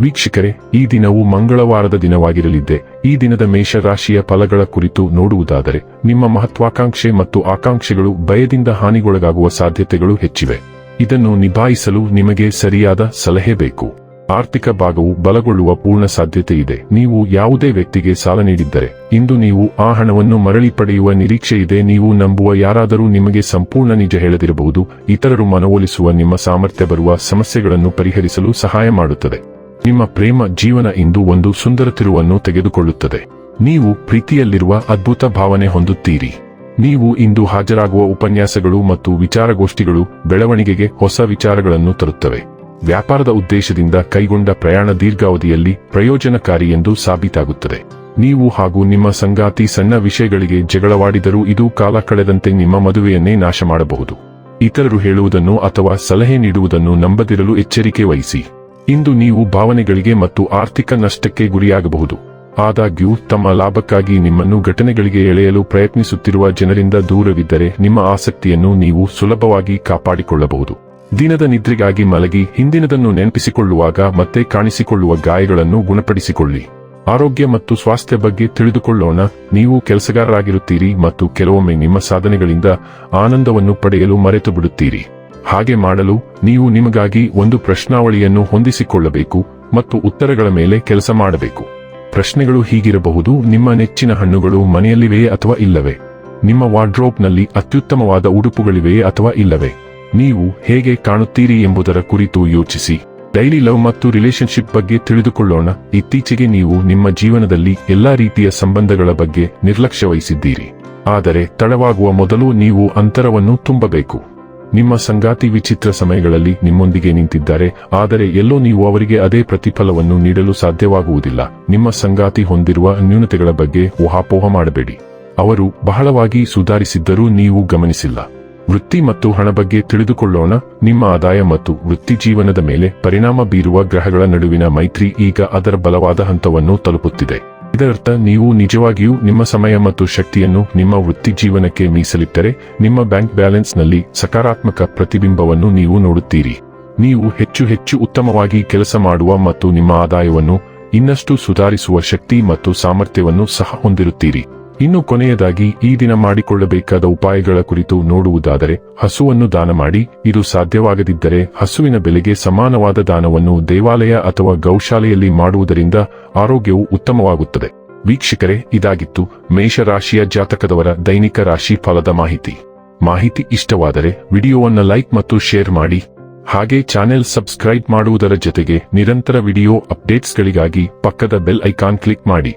ವೀಕ್ಷಕರೇ, ಈ ದಿನವು ಮಂಗಳವಾರದ ದಿನವಾಗಿರಲಿದ್ದೆ. ಈ ದಿನದ ಮೇಷರಾಶಿಯ ಫಲಗಳ ಕುರಿತು ನೋಡುವುದಾದರೆ, ನಿಮ್ಮ ಮಹತ್ವಾಕಾಂಕ್ಷೆ ಮತ್ತು ಆಕಾಂಕ್ಷೆಗಳು ಭಯದಿಂದ ಹಾನಿಗೊಳಗಾಗುವ ಸಾಧ್ಯತೆಗಳು ಹೆಚ್ಚಿವೆ. ಇದನ್ನು ನಿಭಾಯಿಸಲು ನಿಮಗೆ ಸರಿಯಾದ ಸಲಹೆ ಬೇಕು. ಆರ್ಥಿಕ ಭಾಗವು ಬಲಗೊಳ್ಳುವ ಪೂರ್ಣ ಸಾಧ್ಯತೆ ಇದೆ. ನೀವು ಯಾವುದೇ ವ್ಯಕ್ತಿಗೆ ಸಾಲ ನೀಡಿದ್ದರೆ, ಇಂದು ನೀವು ಆ ಹಣವನ್ನು ಮರಳಿ ಪಡೆಯುವ ನಿರೀಕ್ಷೆ ಇದೆ. ನೀವು ನಂಬುವ ಯಾರಾದರೂ ನಿಮಗೆ ಸಂಪೂರ್ಣ ನಿಜ ಹೇಳದಿರಬಹುದು. ಇತರರು ಮನವೊಲಿಸುವ ನಿಮ್ಮ ಸಾಮರ್ಥ್ಯ ಬರುವ ಸಮಸ್ಯೆಗಳನ್ನು ಪರಿಹರಿಸಲು ಸಹಾಯ ಮಾಡುತ್ತದೆ. ನಿಮ್ಮ ಪ್ರೇಮ ಜೀವನ ಇಂದು ಒಂದು ಸುಂದರ ತಿರುವನ್ನು ತೆಗೆದುಕೊಳ್ಳುತ್ತದೆ. ನೀವು ಪ್ರೀತಿಯಲ್ಲಿರುವ ಅದ್ಭುತ ಭಾವನೆ ಹೊಂದುತ್ತೀರಿ. ನೀವು ಇಂದು ಹಾಜರಾಗುವ ಉಪನ್ಯಾಸಗಳು ಮತ್ತು ವಿಚಾರಗೋಷ್ಠಿಗಳು ಬೆಳವಣಿಗೆಗೆ ಹೊಸ ವಿಚಾರಗಳನ್ನು ತರುತ್ತವೆ. ವ್ಯಾಪಾರದ ಉದ್ದೇಶದಿಂದ ಕೈಗೊಂಡ ಪ್ರಯಾಣ ದೀರ್ಘಾವಧಿಯಲ್ಲಿ ಪ್ರಯೋಜನಕಾರಿ ಎಂದು ಸಾಬೀತಾಗುತ್ತದೆ. ನೀವು ಹಾಗೂ ನಿಮ್ಮ ಸಂಗಾತಿ ಸಣ್ಣ ವಿಷಯಗಳಿಗೆ ಜಗಳವಾಡಿದರೂ ಇದು ಕಾಲ ಕಳೆದಂತೆ ನಿಮ್ಮ ಮದುವೆಯನ್ನೇ ನಾಶ ಮಾಡಬಹುದು ಇತರರು ಹೇಳುವುದನ್ನು ಅಥವಾ ಸಲಹೆ ನೀಡುವುದನ್ನು ನಂಬದಿರಲು ಎಚ್ಚರಿಕೆ ವಹಿಸಿ. ಇಂದು ನೀವು ಭಾವನೆಗಳಿಗೆ ಮತ್ತು ಆರ್ಥಿಕ ನಷ್ಟಕ್ಕೆ ಗುರಿಯಾಗಬಹುದು. ಆದಾಗ್ಯೂ, ತಮ್ಮ ಲಾಭಕ್ಕಾಗಿ ನಿಮ್ಮನ್ನು ಘಟನೆಗಳಿಗೆ ಎಳೆಯಲು ಪ್ರಯತ್ನಿಸುತ್ತಿರುವ ಜನರಿಂದ ದೂರವಿದ್ದರೆ ನಿಮ್ಮ ಆಸಕ್ತಿಯನ್ನು ನೀವು ಸುಲಭವಾಗಿ ಕಾಪಾಡಿಕೊಳ್ಳಬಹುದು. ದಿನದ ನಿದ್ರೆಗಾಗಿ ಮಲಗಿ, ಹಿಂದಿನದನ್ನು ನೆನಪಿಸಿಕೊಳ್ಳುವಾಗ ಮತ್ತೆ ಕಾಣಿಸಿಕೊಳ್ಳುವ ಗಾಯಗಳನ್ನು ಗುಣಪಡಿಸಿಕೊಳ್ಳಿ. ಆರೋಗ್ಯ ಮತ್ತು ಸ್ವಾಸ್ಥ್ಯ ಬಗ್ಗೆ ತಿಳಿದುಕೊಳ್ಳೋಣ. ನೀವು ಕೆಲಸಗಾರರಾಗಿರುತ್ತೀರಿ ಮತ್ತು ಕೆಲವೊಮ್ಮೆ ನಿಮ್ಮ ಸಾಧನೆಗಳಿಂದ ಆನಂದವನ್ನು ಪಡೆಯಲು ಮರೆತು ಬಿಡುತ್ತೀರಿ ಹಾಗೆ ಮಾಡಲು ನೀವು ನಿಮಗಾಗಿ ಒಂದು ಪ್ರಶ್ನಾವಳಿಯನ್ನು ಹೊಂದಿಸಿಕೊಳ್ಳಬೇಕು ಮತ್ತು ಉತ್ತರಗಳ ಮೇಲೆ ಕೆಲಸ ಮಾಡಬೇಕು. ಪ್ರಶ್ನೆಗಳು ಹೀಗಿರಬಹುದು, ನಿಮ್ಮ ನೆಚ್ಚಿನ ಹಣ್ಣುಗಳು ಮನೆಯಲ್ಲಿವೆಯೇ ಅಥವಾ ಇಲ್ಲವೇ? ನಿಮ್ಮ ವಾರ್ಡ್ರೋಬ್ನಲ್ಲಿ ಅತ್ಯುತ್ತಮವಾದ ಉಡುಪುಗಳಿವೆಯೇ ಅಥವಾ ಇಲ್ಲವೇ? ನೀವು ಹೇಗೆ ಕಾಣುತ್ತೀರಿ ಎಂಬುದರ ಕುರಿತು ಯೋಚಿಸಿ. ಡೈಲಿ ಲವ್ ಮತ್ತು ರಿಲೇಶನ್ಶಿಪ್ ಬಗ್ಗೆ ತಿಳಿದುಕೊಳ್ಳೋಣ. ಇತ್ತೀಚೆಗೆ ನೀವು ನಿಮ್ಮ ಜೀವನದಲ್ಲಿ ಎಲ್ಲಾ ರೀತಿಯ ಸಂಬಂಧಗಳ ಬಗ್ಗೆ ನಿರ್ಲಕ್ಷ್ಯ ವಹಿಸಿದ್ದೀರಿ. ಆದರೆ ತಡವಾಗುವ ಮೊದಲು ನೀವು ಅಂತರವನ್ನು ತುಂಬಬೇಕು. ನಿಮ್ಮ ಸಂಗಾತಿ ವಿಚಿತ್ರ ಸಮಯಗಳಲ್ಲಿ ನಿಮ್ಮೊಂದಿಗೆ ನಿಂತಿದ್ದಾರೆ, ಆದರೆ ಎಲ್ಲೋ ನೀವು ಅವರಿಗೆ ಅದೇ ಪ್ರತಿಫಲವನ್ನು ನೀಡಲು ಸಾಧ್ಯವಾಗುವುದಿಲ್ಲ. ನಿಮ್ಮ ಸಂಗಾತಿ ಹೊಂದಿರುವ ನ್ಯೂನತೆಗಳ ಬಗ್ಗೆ ಊಹಾಪೋಹ ಮಾಡಬೇಡಿ. ಅವರು ಬಹಳವಾಗಿ ಸುಧಾರಿಸಿದ್ದರೂ ನೀವು ಗಮನಿಸಿಲ್ಲ. ವೃತ್ತಿ ಮತ್ತು ಹಣ ಬಗ್ಗೆ ತಿಳಿದುಕೊಳ್ಳೋಣ. ನಿಮ್ಮ ಆದಾಯ ಮತ್ತು ವೃತ್ತಿ ಜೀವನದ ಮೇಲೆ ಪರಿಣಾಮ ಬೀರುವ ಗ್ರಹಗಳ ನಡುವಿನ ಮೈತ್ರಿ ಈಗ ಅದರ ಬಲವಾದ ಹಂತವನ್ನು ತಲುಪುತ್ತಿದೆ. ಇದರರ್ಥ ನೀವು ನಿಜವಾಗಿಯೂ ನಿಮ್ಮ ಸಮಯ ಮತ್ತು ಶಕ್ತಿಯನ್ನು ನಿಮ್ಮ ವೃತ್ತಿ ಜೀವನಕ್ಕೆ ಮೀಸಲಿಟ್ಟರೆ, ನಿಮ್ಮ ಬ್ಯಾಂಕ್ ಬ್ಯಾಲೆನ್ಸ್ನಲ್ಲಿ ಸಕಾರಾತ್ಮಕ ಪ್ರತಿಬಿಂಬವನ್ನು ನೀವು ನೋಡುತ್ತೀರಿ. ನೀವು ಹೆಚ್ಚು ಹೆಚ್ಚು ಉತ್ತಮವಾಗಿ ಕೆಲಸ ಮಾಡುವ ಮತ್ತು ನಿಮ್ಮ ಆದಾಯವನ್ನು ಇನ್ನಷ್ಟು ಸುಧಾರಿಸುವ ಶಕ್ತಿ ಮತ್ತು ಸಾಮರ್ಥ್ಯವನ್ನು ಸಹ ಹೊಂದಿರುತ್ತೀರಿ. ಇನ್ನು ಕೊನೆಯದಾಗಿ ಈ ದಿನ ಮಾಡಿಕೊಳ್ಳಬೇಕಾದ ಉಪಾಯಗಳ ಕುರಿತು ನೋಡುವುದಾದರೆ, ಹಸುವನ್ನು ದಾನ ಮಾಡಿ, ಇದು ಸಾಧ್ಯವಾಗದಿದ್ದರೆ ಹಸುವಿನ ಬೆಲೆಗೆ ಸಮಾನವಾದ ದಾನವನ್ನು ದೇವಾಲಯ ಅಥವಾ ಗೌಶಾಲೆಯಲ್ಲಿ ಮಾಡುವುದರಿಂದ ಆರೋಗ್ಯವು ಉತ್ತಮವಾಗುತ್ತದೆ. ವೀಕ್ಷಕರೇ, ಇದಾಗಿತ್ತು ಮೇಷರಾಶಿಯ ಜಾತಕದವರ ದೈನಿಕ ರಾಶಿ ಫಲದ ಮಾಹಿತಿ. ಮಾಹಿತಿ ಇಷ್ಟವಾದರೆ ವಿಡಿಯೋವನ್ನು ಲೈಕ್ ಮತ್ತು ಶೇರ್ ಮಾಡಿ. ಹಾಗೆ ಚಾನೆಲ್ ಸಬ್ಸ್ಕ್ರೈಬ್ ಮಾಡುವುದರ ಜೊತೆಗೆ ನಿರಂತರ ವಿಡಿಯೋ ಅಪ್ಡೇಟ್ಸ್ಗಳಿಗಾಗಿ ಪಕ್ಕದ ಬೆಲ್ ಐಕಾನ್ ಕ್ಲಿಕ್ ಮಾಡಿ.